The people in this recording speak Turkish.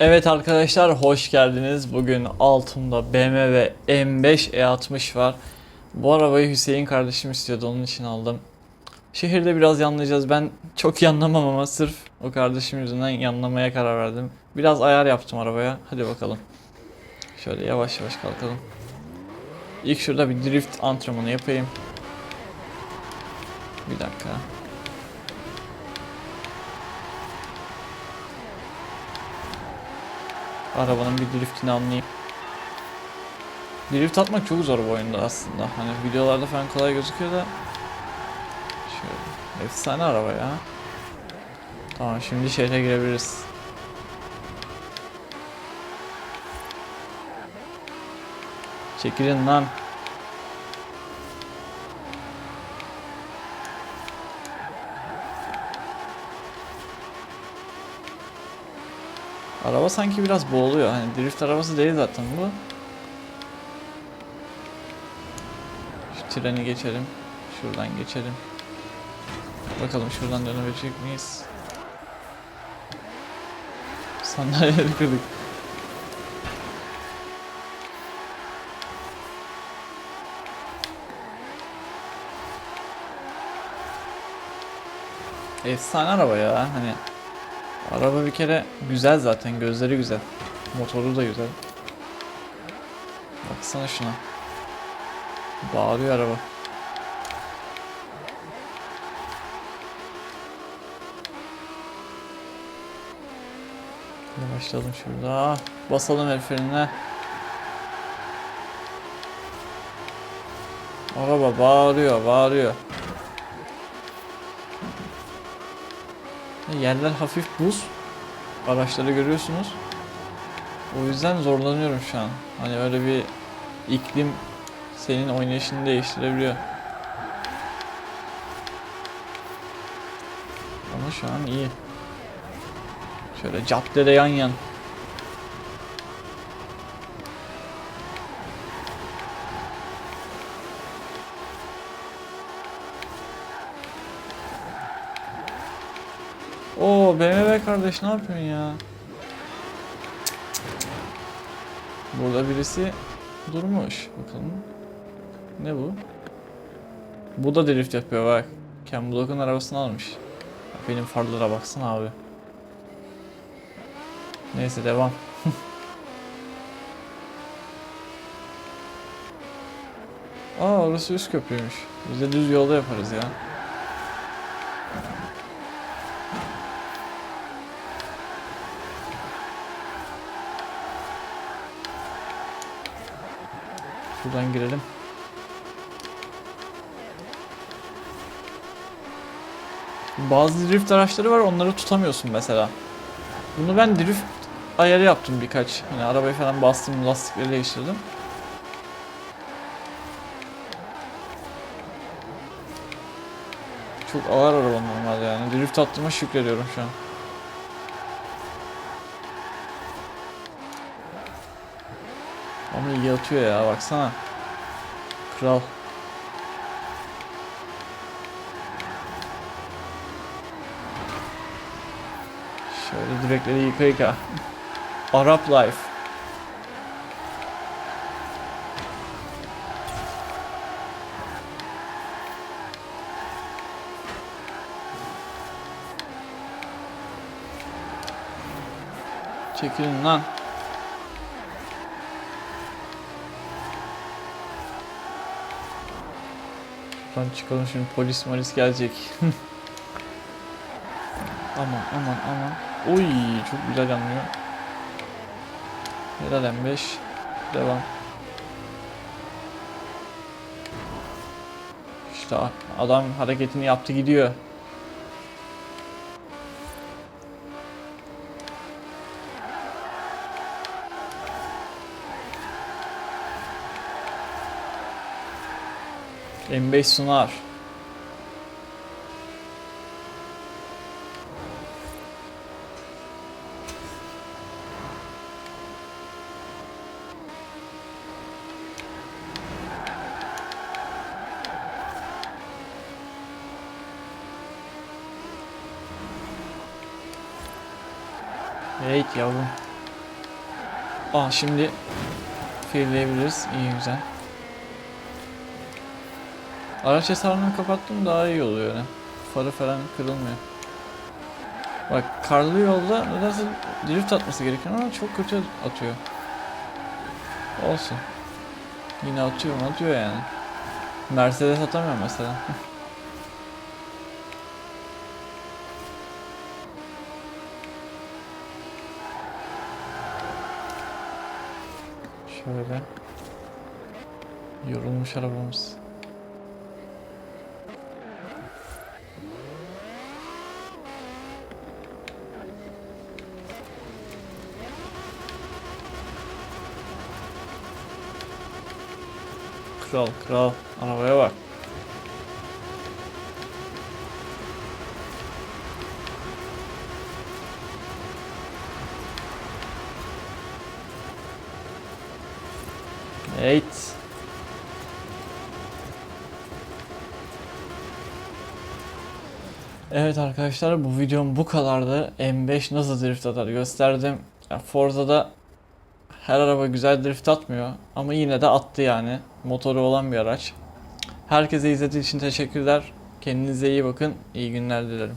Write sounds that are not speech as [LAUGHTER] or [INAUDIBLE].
Evet arkadaşlar hoş geldiniz. Bugün altımda BMW M5 E60 var. Bu arabayı Hüseyin kardeşim istiyordu onun için aldım. Şehirde biraz yanlayacağız. Ben çok yanlamam ama sırf o kardeşim yüzünden yanlamaya karar verdim. Biraz ayar yaptım arabaya. Hadi bakalım. Şöyle yavaş yavaş kalkalım. İlk şurada bir drift antrenmanı yapayım. Bir dakika. Arabanın bir driftini anlayayım. Drift atmak çok zor bu oyunda aslında. Hani videolarda falan kolay gözüküyor da. Şöyle. Efsane araba ya. Tamam şimdi şehre girebiliriz. Çekilin lan. Araba sanki biraz boğuluyor. Hani drift arabası değil zaten bu. Şu treni geçelim. Şuradan geçelim. Bakalım şuradan dönebilecek miyiz? Sandalyeleri [LAUGHS] kırdık. Efsane araba ya hani Araba bir kere güzel zaten gözleri güzel. Motoru da güzel. Baksana şuna. Bağırıyor araba. Yavaşlayalım şurada. Basalım el frenine. Araba bağırıyor bağırıyor Yerler hafif buz. Araçları görüyorsunuz. O yüzden zorlanıyorum şu an. Hani öyle bir iklim senin oynayışını değiştirebiliyor. Ama şu an iyi. Şöyle caddede yan yan. Oo BMW kardeş ne yapıyorsun ya? Burada birisi durmuş. Bakalım. Ne bu? Bu da drift yapıyor bak. Ken Block'un arabasını almış. Benim farlara baksana abi. Neyse devam. [LAUGHS] Aa orası üst köprüymüş. Biz de düz yolda yaparız ya. Şuradan girelim. Bazı drift araçları var onları tutamıyorsun mesela. Bunu ben drift ayarı yaptım birkaç. Hani arabayı falan bastım, lastikleri değiştirdim. Çok ağır araba normal yani. Drift attığıma şükrediyorum şu an. Ama iyi atıyor ya baksana. Kral. Şöyle direkleri yıka yıka. Arap Life. Çekilin lan. Buradan çıkalım şimdi polis malis gelecek. [LAUGHS] aman aman aman. Oy çok güzel yanlıyor. Helal M5. Devam. İşte adam hareketini yaptı gidiyor. M5 sunar. Evet yavrum. Aa şimdi fiilleyebiliriz. İyi güzel. Araç hasarını kapattım daha iyi oluyor yani. Farı falan kırılmıyor. Bak karlı yolda nedense drift atması gerekiyor ama çok kötü atıyor. Olsun. Yine atıyor atıyor yani. Mercedes atamıyor mesela. [LAUGHS] Şöyle. Yorulmuş arabamız. Kral kral arabaya bak. Evet. Evet arkadaşlar bu videom bu kadardı. M5 nasıl drift atar gösterdim. Ya Forza'da her araba güzel drift atmıyor ama yine de attı yani. Motoru olan bir araç. Herkese izlediği için teşekkürler. Kendinize iyi bakın. İyi günler dilerim.